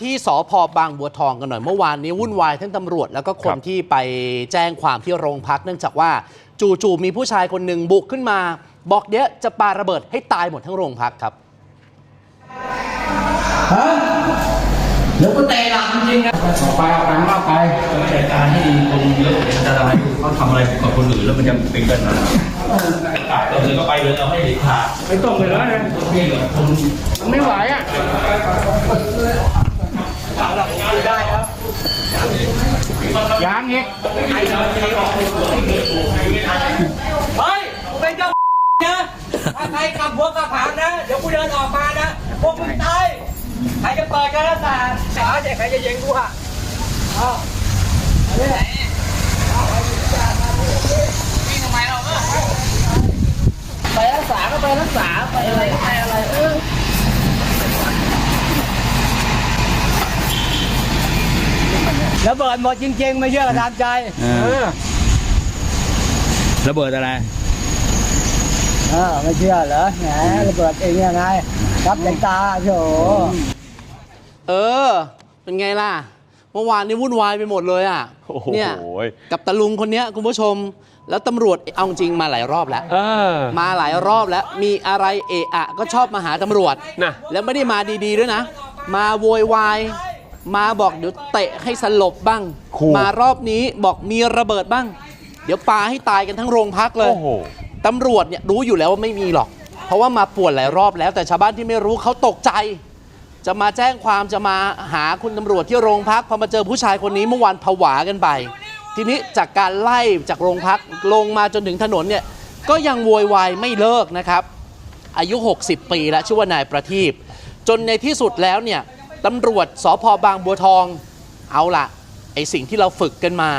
ที่สพบางบัวทองกันหน่อยเมื่อวานนี้วุ่นวายทั้งตำรวจแล้วก็คนครับที่ไปแจ้งความที่โรงพัก เนื่องจากว่าจู่ๆมีผู้ชายคนหนึ่งบุกขึ้นมา บอกเดี๋ยวจะปาระเบิดให้ตายหมดทั้งโรงพักครับฮะเดี๋ยวก็เตะหลังจริงๆนะออกไปออกไปมากไปจัดการให้ดีคนเยอะอันตรายเขาทำอะไรกับคนอื่นแล้วมันจะเป็นกันมาเราเลยก็ไปเลยเราไม่เด็ดขาดไม่ต้องไปแล้วนะนี่เหรอคนมันไม่ไหวอะ ยังอีกเฮ้ยเป็นเจ้านะถ้าใครขับหัวขับหางนะ เดี๋ยวกูเดินออกมานะ พวกมึงตาย ใครจะเปิดกันแล้วแต่สาเด็กใครจะเยิงกูอะเอาเอาไปไหนวิ่งทำไมเราไปรักษาก็ไปรักษาไปอะไระเบิดหมดจริงๆ ไม่เชื่อก็ตามใจเออระเบิดอะไร เออไม่เชื่อเหรอแหมระเบิดเองยังไงรับยันตาโถ เออ เป็นไงล่ะ เมื่อวานนี้วุ่นวายไปหมดเลยอะโอ้โห เนี่ยกับตะลุงคนเนี้ยคุณผู้ชม แล้วตำรวจเอาจริงมาหลายรอบแล้ว เออ มาหลายรอบแล้วมีอะไรเอะอะก็ชอบมาหาตำรวจนะแล้วไม่ได้มาดีๆด้วยนะ มาโวยวาย มาบอกเดี๋ยวเตะให้สลบบ้าง ขู่ มารอบนี้บอกมีระเบิดบ้าง เดี๋ยวปาให้ตายกันทั้งโรงพักเลย โอ้โห ตำรวจเนี่ยรู้อยู่แล้วว่าไม่มีหรอก เพราะว่ามาป่วนหลายรอบแล้ว แต่ชาวบ้านที่ไม่รู้เขาตกใจ จะมาแจ้งความจะมาหาคุณตำรวจที่โรงพักพอมาเจอผู้ชายคนนี้เมื่อวานผวากันไป ทีนี้จากการไล่จากโรงพักลงมาจนถึงถนนเนี่ยก็ยังโวยวายไม่เลิกนะครับ อายุ 60 ปีแล้วชื่อว่านายประทีปจนในที่สุดแล้วเนี่ย ตำรวจสพบางบัวทอง เอาละไอสิ่งที่เราฝึกกันมา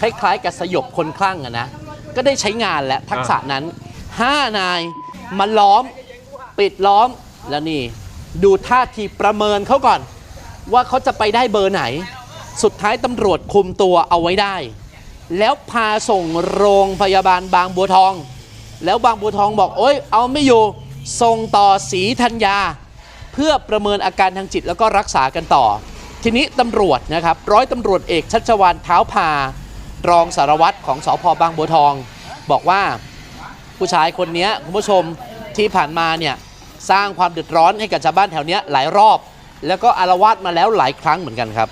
คล้ายๆกับสยบคนคลั่งอะนะ ก็ได้ใช้งานและทักษะนั้น 5 นายมาล้อมปิดล้อมแล้วนี่ ดูท่าทีประเมินเขาก่อน ว่าเขาจะไปได้เบอร์ไหน สุดท้ายตำรวจคุมตัวเอาไว้ได้ แล้วพาส่งโรงพยาบาลบางบัวทอง แล้วบางบัวทองบอกโอ๊ยเอาไม่อยู่ส่งต่อศรีธัญญาเพื่อประเมินอาการทางจิตแล้วก็รักษากันต่อ ทีนี้ตำรวจนะครับร้อยตำรวจเอกชัชวานเท้าพารองสารวัตรของสพบางบัวทอง บอกว่าผู้ชายคนเนี้ยคุณผู้ชมที่ผ่านมาเนี่ยสร้างความเดือดร้อนให้กับชาวบ้านแถวเนี้ยหลายรอบ แล้วก็อารวาสมาแล้วหลายครั้งเหมือนกันครับ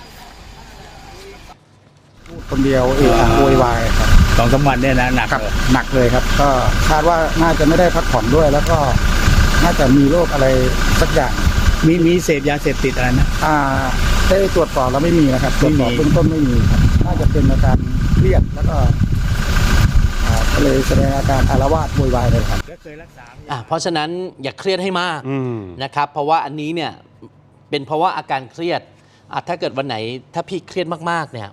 คนเดียวเอะอะโวยวายครับสองสามวันเนี่ยนะหนักครับเลยหนักเลยครับ ก็คาดว่าน่าจะไม่ได้พักผ่อนด้วย แล้วก็น่าจะมีโรคอะไรสักอย่าง มีมีเสพยาเสพติดอะไรนะ อ่าได้ตรวจสอบแล้วไม่มีนะครับตรวจสอบไม่มีเบื้องต้นไม่มีครับน่าจะเป็นอาการเครียดแล้วก็อ่าก็เลยแสดงอาการอารวาสโวยวายเลยครับเคยรักษาอะเพราะฉะนั้นอย่าเครียดให้มากอืม นะครับ เพราะว่าอันนี้เนี่ยเป็นเพราะว่าอาการเครียดอะถ้าเกิดวันไหนถ้าพี่เครียดมากๆเนี่ย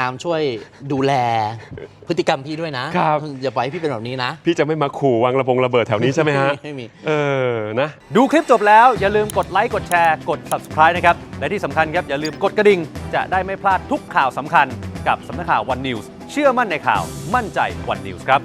อามช่วยดูแลพฤติกรรมพี่ด้วยนะครับ อย่าปล่อยให้พี่เป็นแบบนี้นะ พี่จะไม่มาขู่วางระบงระเบิดแถวนี้ใช่ไหมฮะ ไม่มี เออ นะ ดูคลิปจบแล้วอย่าลืมกดไลค์กดแชร์กด subscribe นะครับ และที่สำคัญครับ อย่าลืมกดกระดิ่ง จะได้ไม่พลาดทุกข่าวสำคัญกับสำนักข่าว One News เชื่อมั่นในข่าวมั่นใจ One News ครับ